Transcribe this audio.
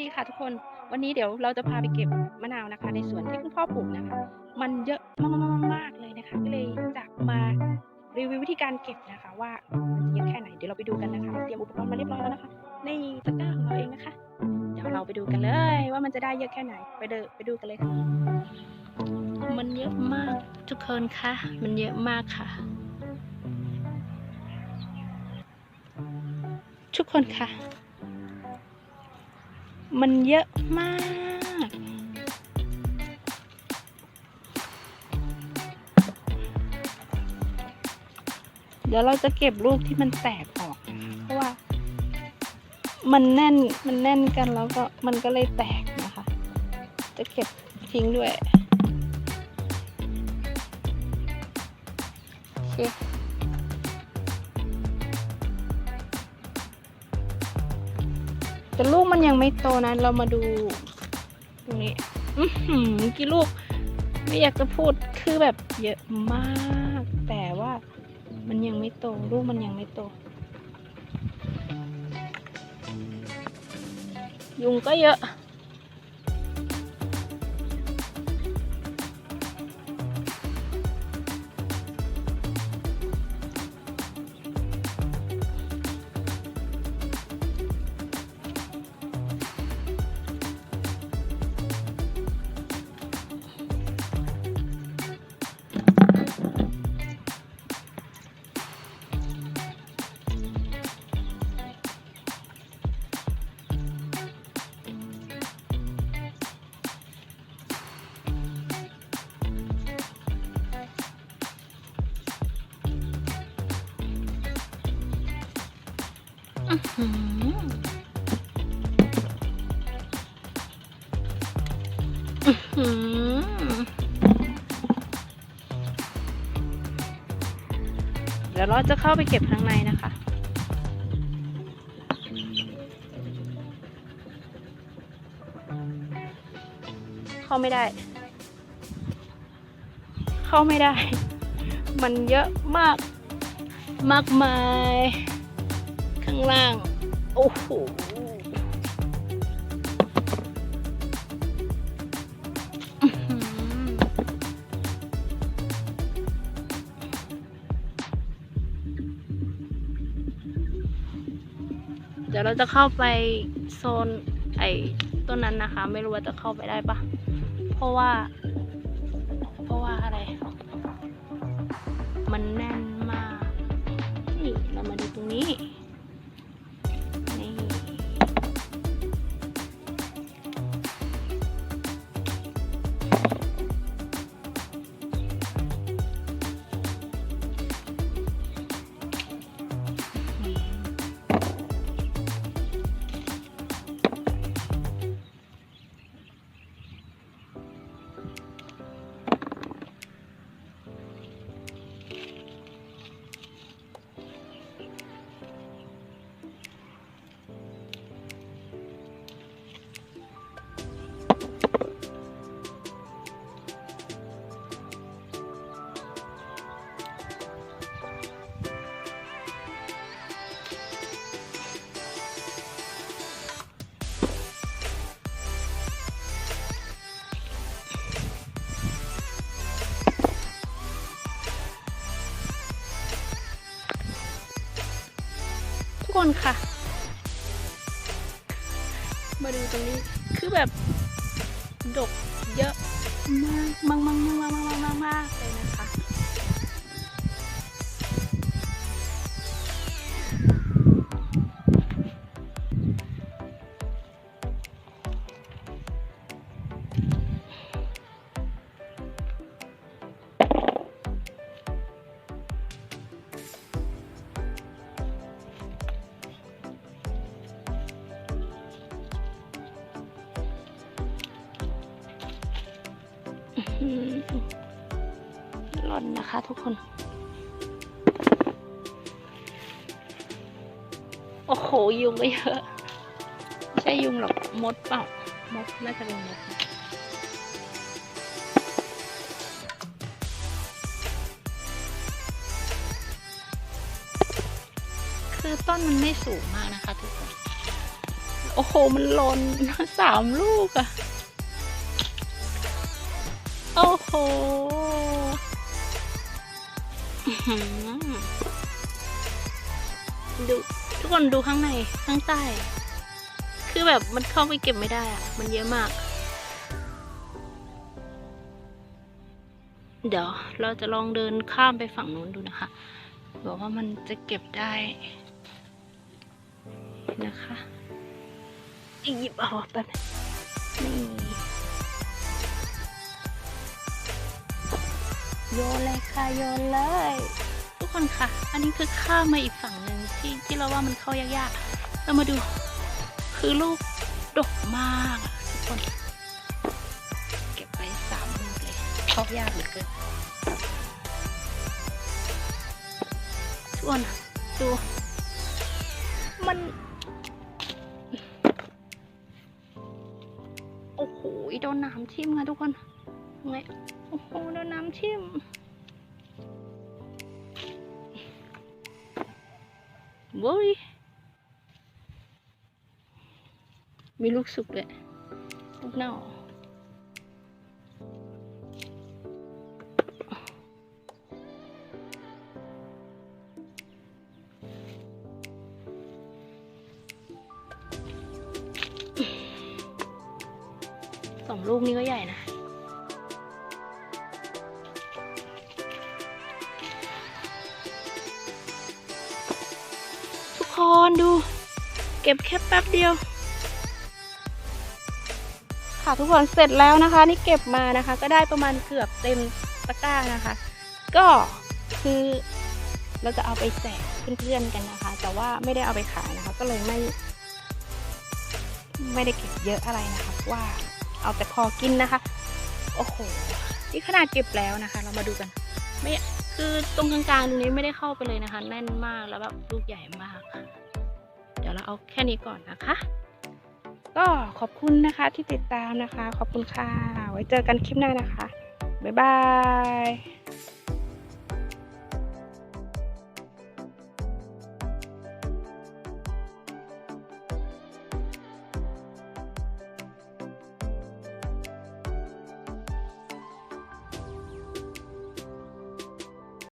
ดีค่ะทุกคน วันนี้เดี๋ยวเราจะพาไปเก็บมะนาวนะคะ ในสวนที่คุณพ่อปลูกนะคะ มันเยอะมากๆๆๆเลยนะคะ ก็เลยจะมารีวิววิธีการเก็บนะคะ ว่ามันจะเยอะแค่ไหน เดี๋ยวเราไปดูกันนะคะ เตรียมอุปกรณ์มาเรียบร้อยแล้วนะคะ ในตะกร้าของเราเองนะคะ เดี๋ยวเราไปดูกันเลย ว่ามันจะได้เยอะแค่ไหน ไปเดไปดูกันเลยค่ะ มันเยอะมากทุกคนค่ะมันเยอะมากค่ะ ทุกคนค่ะ มันเยอะมาก เดี๋ยวเราจะเก็บลูกที่มันแตกออกนะคะเพราะว่า มันแน่น มันแน่นกันแล้วก็มันก็เลยแตกนะคะ จะเก็บทิ้งด้วย โอเค แต่ลูกมันยังไม่โตนะ เรามาดูตรงนี้อือหือกี่ลูก ไม่อยากจะพูดคือแบบเยอะมาก แต่ว่ามันยังไม่โต ลูกมันยังไม่โต ยุงก็เยอะ เดี๋ยวเราจะเข้าไปเก็บข้างในนะคะ เข้าไม่ได้ เข้าไม่ได้ มันเยอะมาก มากมาย ข้างล่าง โอ้โหเดี๋ยวเราจะเข้าไปโซนไอ้ต้นนั้นนะคะ ไม่รู้ว่าจะเข้าไปได้ปะเพราะว่า เพราะว่าอะไร มันแน่น นค่ะ มาดูตรงนี้ คือแบบ ดกเยอะมากมังมากมากมากมากมากเลย ร้อนนะคะทุกคน โอ้โห ยุงก็เยอะ ไม่ใช่ยุงหรอก มดเปล่า มดน่าจะเป็นมดคือต้นมันไม่สูงมากนะคะทุกคน โอ้โห มันลนสามลูกอะ โอ้โหอื้อหือดูทุกคนดูข้างในข้างใต้ คือแบบมันเข้าไปเก็บไม่ได้อะมันเยอะมาก เดี๋ยวเราจะลองเดินข้ามไปฝั่งนู้นดูนะคะบอกว่ามันจะเก็บได้นะคะอีกหยิบเอาแป๊บนึ โยนเลยค่ะโยนเลย ทุกคนค่ะ อันนี้คือข้ามมาอีกฝั่งหนึ่งที่ที่เราว่ามันเข้ายากๆเรามาดู คือลูกดกมากทุกคน เก็บไปสามลูกเลยเข้ายากเหลือเกินทุกคนดู มันโอ้โหโดนน้ำทิ่มค่ะทุกคนไง โอ้โหโดนน้ำทิ่มเว้ย มีลูกสุกเลยลูกเน่าสองลูกนี้ก็ใหญ่นะ ทุกคนดู เก็บแค่แป๊บเดียว ค่ะทุกคนเสร็จแล้วนะคะ นี่เก็บมานะคะ ก็ได้ประมาณเกือบเต็มตะกร้านะคะ ก็คือเราจะเอาไปแจกเพื่อนๆกันนะคะ แต่ว่าไม่ได้เอาไปขายนะคะ ก็เลยไม่ ไม่ได้เก็บเยอะอะไรนะคะเพราะว่าเอาแต่พอกินนะคะ โอ้โห นี่ขนาดเก็บแล้วนะคะ เรามาดูกัน ไม่ คือตรงกลางๆตรงนี้ไม่ได้เข้าไปเลยนะคะ แน่นมากแล้วแบบลูกใหญ่มากค่ะเดี๋ยวเราเอาแค่นี้ก่อนนะคะ ก็ขอบคุณนะคะที่ติดตามนะคะ ขอบคุณค่ะ ไว้เจอกันคลิปหน้านะคะ บ๊ายบาย